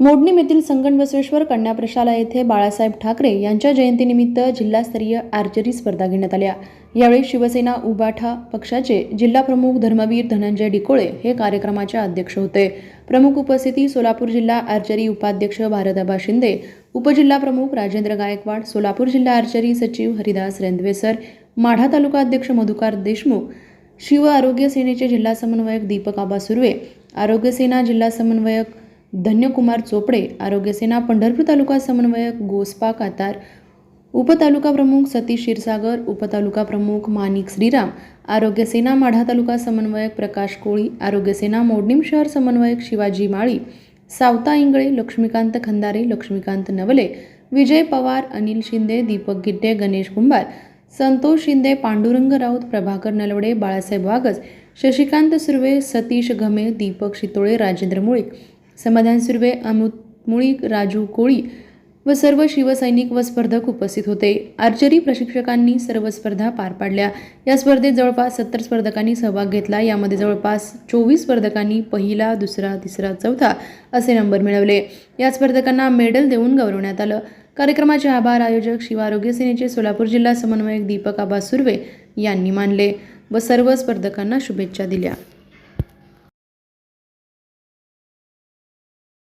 मोडणीम येथील संगण बसवेश्वर कन्या प्रशाला येथे बाळासाहेब ठाकरे यांच्या जयंतीनिमित्त जिल्हास्तरीय आर्चरी स्पर्धा घेण्यात आल्या. यावेळी शिवसेना उबाठा पक्षाचे जिल्हाप्रमुख धर्मवीर धनंजय डिकोळे हे कार्यक्रमाचे अध्यक्ष होते. प्रमुख उपस्थिती सोलापूर जिल्हा आर्चरी उपाध्यक्ष भारताबा शिंदे उपजिल्हाप्रमुख राजेंद्र गायकवाड सोलापूर जिल्हा आर्चरी सचिव हरिदास रेंदवेसर माढा तालुका अध्यक्ष मधुकार देशमुख शिव आरोग्य सेनेचे जिल्हा समन्वयक दीपक आबा सुर्वे आरोग्यसेना जिल्हा समन्वयक धन्यकुमार चोपडे आरोग्यसेना पंढरपूर तालुका समन्वयक गोस्पा कातार उपतालुका प्रमुख सतीश क्षीरसागर उपतालुका प्रमुख मानिक श्रीराम आरोग्यसेना माढा तालुका समन्वयक प्रकाश कोळी आरोग्यसेना मोडणीम शहर समन्वयक शिवाजी माळी सावता इंगळे लक्ष्मीकांत खंदारे लक्ष्मीकांत नवले विजय पवार अनिल शिंदे दीपक गिड्डे गणेश कुंभार संतोष शिंदे पांडुरंग राऊत प्रभाकर नलवडे बाळासाहेब वागज शशिकांत सुर्वे सतीश घमे दीपक शितोळे राजेंद्र मुळीक समाधान सुर्वे अमृत मुळीक राजू कोळी व सर्व शिवसैनिक व स्पर्धक उपस्थित होते. आर्चरी प्रशिक्षकांनी सर्व स्पर्धा पार पाडल्या. या स्पर्धेत जवळपास सत्तर स्पर्धकांनी सहभाग घेतला. यामध्ये जवळपास चोवीस स्पर्धकांनी पहिला दुसरा तिसरा चौथा असे नंबर मिळवले. या स्पर्धकांना मेडल देऊन गौरवण्यात आलं. कार्यक्रमाचे आभार आयोजक शिव आरोग्य सेनेचे सोलापूर जिल्हा समन्वयक दीपक आबा सुर्वे यांनी मानले व सर्व स्पर्धकांना शुभेच्छा दिल्या.